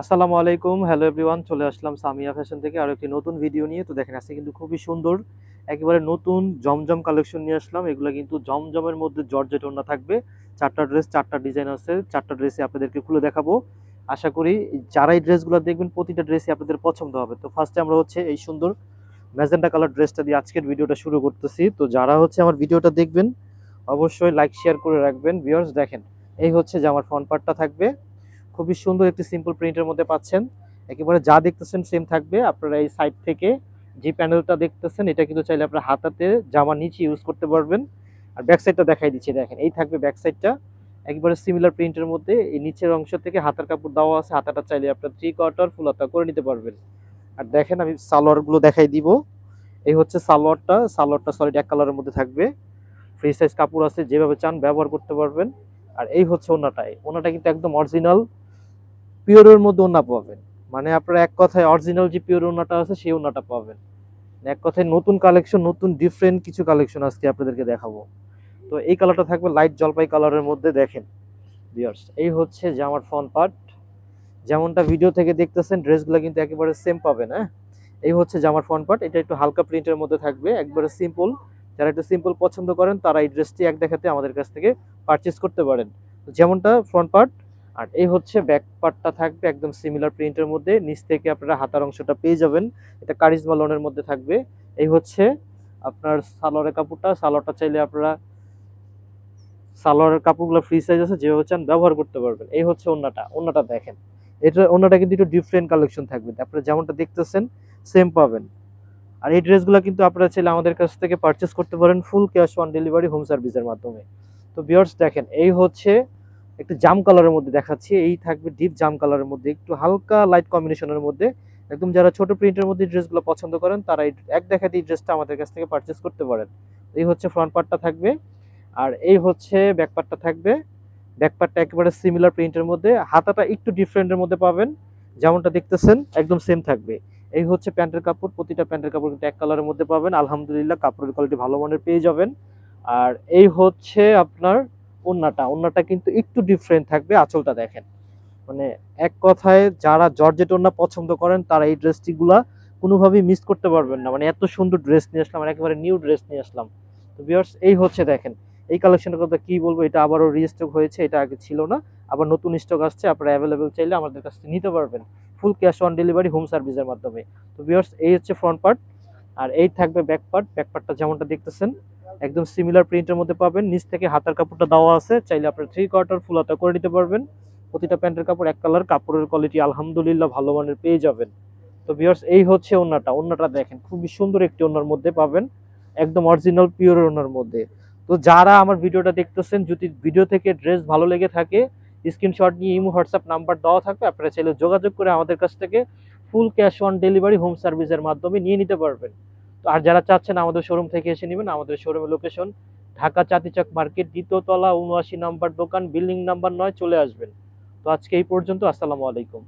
আসসালামু আলাইকুম hello everyone চলে আসলাম সামিয়া ফ্যাশন থেকে আরও একটি নতুন ভিডিও নিয়ে। তো দেখেন, আজকে কিন্তু খুবই সুন্দর, একেবারে নতুন, জমজম কালেকশন নিয়ে আসলাম। এগুলো কিন্তু জমজমের মধ্যে জর্জেট ওড়না থাকবে। চারটা ড্রেস চারটা ডিজাইন আছে। চারটা ড্রেসে আপনাদেরকে খুলে দেখাবো। আশা করি যারা এই ড্রেসগুলো দেখবেন, প্রতিটা ড্রেসই আপনাদের পছন্দ হবে। তো ফার্স্টে আমরা হচ্ছে এই সুন্দর ম্যাজেন্টা কালার ড্রেসটা দিয়ে আজকের ভিডিওটা শুরু করতেছি। তো যারা হচ্ছে আমার ভিডিওটা দেখবেন, অবশ্যই লাইক শেয়ার করে রাখবেন। ভিউয়ার্স দেখেন, এই হচ্ছে যে আমার ফ্রন্ট পার্টটা থাকবে। খুবই সুন্দর একটি সিম্পল প্রিন্টের মধ্যে পাচ্ছেন। একেবারে যা দেখতেছেন সেম থাকবে। আপনারা এই সাইড থেকে যে প্যানেলটা দেখতেছেন, এটা কিন্তু চাইলে আপনার হাতাতে জামা নিচে ইউজ করতে পারবেন। আর ব্যাক সাইডটা দেখাই দিচ্ছি, দেখেন, এই থাকবে ব্যাক সাইডটা একেবারে সিমিলার প্রিন্টের মধ্যে এই নিচের অংশ থেকে হাতার কাপড় দেওয়া আছে। হাতাটা চাইলে আপনার থ্রি কোয়ার্টার ফুল হাতা করে নিতে পারবেন। আর দেখেন, আমি সালোয়ারগুলো দেখাই দিব। এই হচ্ছে সালোয়ারটা। সালোয়ারটা সলিড এক কালারের মধ্যে থাকবে। ফ্রি সাইজ কাপড় আছে, যেভাবে চান ব্যবহার করতে পারবেন। আর এই হচ্ছে ওনাটাই ওনাটা কিন্তু একদম অরিজিনাল পিওরের মধ্যে ওনা পাবেন। মানে আপনারা এক কথায় অরিজিনাল যে পিওর ওনাটা আছে, সেই ওনাটা পাবেন। এক কথায় নতুন কালেকশন নতুন ডিফারেন্ট কিছু কালেকশন আজকে আপনাদেরকে দেখাবো। তো এই কালারটা থাকবে লাইট জলপাই কালারের মধ্যে, দেখেন। ভিউয়ার্স এই হচ্ছে জামার ফ্রন্ট পার্ট যেমনটা ভিডিও থেকে দেখতেছেন, ড্রেসগুলো কিন্তু একেবারে সেম পাবেন হ্যাঁ? এই হচ্ছে জামার ফ্রন্ট পার্ট এটা একটু হালকা প্রিন্টের মধ্যে থাকবে, একবারে সিম্পল যারা একটু সিম্পল পছন্দ করেন, তারা এই ড্রেসটি এক দেখাতে আমাদের কাছ থেকে পারচেস করতে পারেন। যেমনটা ফ্রন্ট পার্ট আর এই হচ্ছে ব্যাক পার্টটা থাকবে একদম সিমিলার প্রিন্টের মধ্যে। নিচ থেকে আপনারা হাতার অংশটা পেয়ে যাবেন। এটা কারিজমা লোনের মধ্যে থাকবে। এই হচ্ছে আপনার সালোয়ারের কাপড়টা। সালোয়ারটা চাইলে আপনারা সালোয়ারের কাপড়গুলো ফ্রি সাইজ আছে, যেভাবে চান ব্যবহার করতে পারবেন। এই হচ্ছে ওন্নাটা। ওন্নাটা দেখেন। এটা, ওন্নাটা কিন্তু একটু ডিফারেন্ট কালেকশন থাকবে। আপনারা যেমনটা দেখতেছেন সেম পাবেন। আর এই ড্রেসগুলো কিন্তু আপনারা চাইলে আমাদের কাছ থেকে পারচেস করতে পারেন full cash on delivery home সার্ভিসের মাধ্যমে। তো বিয়ার্স দেখেন, এই হচ্ছে একটু জাম কালারের মধ্যে দেখাচ্ছি। এই থাকবে ডিপ জাম কালারের মধ্যে, একটু হালকা লাইট কম্বিনেশনের মধ্যে। একদম যারা ছোট প্রিন্টের মধ্যে ড্রেসগুলো পছন্দ করেন, তারা এক দেখাতে এই ড্রেসটা আমাদের কাছ থেকে পারচেস করতে পারেন। এই হচ্ছে ফ্রন্ট পার্টটা থাকবে। আর এই হচ্ছে ব্যাক পার্টটা থাকবে। ব্যাক পার্টটা একেবারে সিমিলার প্রিন্টের মধ্যে। হাতাটা একটু ডিফারেন্টের মধ্যে পাবেন। যেমনটা দেখতেছেন, একদম সেম থাকবে। এই হচ্ছে প্যান্টের কাপড়, প্রতিটা প্যান্টের কাপড় কিন্তু এক কালারের মধ্যে পাবেন। আলহামদুলিল্লাহ, কাপড়ের কোয়ালিটি ভালো মানের পেয়ে যাবেন। আর এই হচ্ছে আপনার ওন্নাটা ওন্নাটা কিন্তু একটু ডিফারেন্ট থাকবে, আঁচলটা দেখেন। মানে এক কথায় যারা জর্জেট ওন্না পছন্দ করেন, তারা এই ড্রেসটিগুলা কোনোভাবেই মিস করতে পারবেন না। মানে এত সুন্দর ড্রেস নিয়ে আসলাম একেবারে নিউ ড্রেস নিয়ে আসলাম। তো বিয়ার্স এই হচ্ছে দেখেন, এই কালেকশনের কথা কি বলব, এটা আবারও রিস্টক হয়েছে, এটা আগে ছিল না। আবার নতুন স্টক আসছে, আপনারা অ্যাভেলেবেল চাইলে আমাদের কাছ থেকে নিতে পারবেন। Full cash on delivery home সার্ভিসের মাধ্যমে। তো বিয়ার্স এই হচ্ছে ফ্রন্ট পার্ট আর এই থাকবে ব্যাক পার্ট ব্যাক পার্টটা যেমনটা দেখতেছেন, একদম সিমিলার প্রিন্টের মধ্যে পাবেন। নিচ থেকে হাতার কাপড়টা দেওয়া আছে, চাইলে আপনার থ্রি কোয়ার্টার ফুল হাতা করে নিতে পারবেন। প্রতিটা প্যান্টের কাপড় এক কালার কাপড়ের কোয়ালিটি আলহামদুলিল্লাহ ভালো মানের পেয়ে যাবেন। তো বিয়ার্স এই হচ্ছে ওন্নাটা। ওন্নাটা দেখেন, খুবই সুন্দর একটি ওন্নার মধ্যে পাবেন, একদম অরিজিনাল পিওর ওন্নার মধ্যে। তো যারা আমার ভিডিওটা দেখতেছেন, যদি ভিডিও থেকে ড্রেস ভালো লেগে থাকে স্ক্রিনশট নিয়ে ইমো হোয়াটসঅ্যাপ নাম্বার দেওয়া থাকবে, আপনারা চাইলে যোগাযোগ করে আমাদের কাছ থেকে full cash on delivery home সার্ভিসের মাধ্যমে নিয়ে নিতে পারবেন। তো আর যারা চাচ্ছেন আমাদের শোরুম থেকে এসে নেবেন, আমাদের শোরুমের লোকেশন ঢাকা চাতিচক মার্কেট, দ্বিতীয়তলা, উনআশি নাম্বার দোকান, বিল্ডিং নাম্বার নয়, চলে আসবেন। তো আজকে এই পর্যন্ত, আসসালামু আলাইকুম।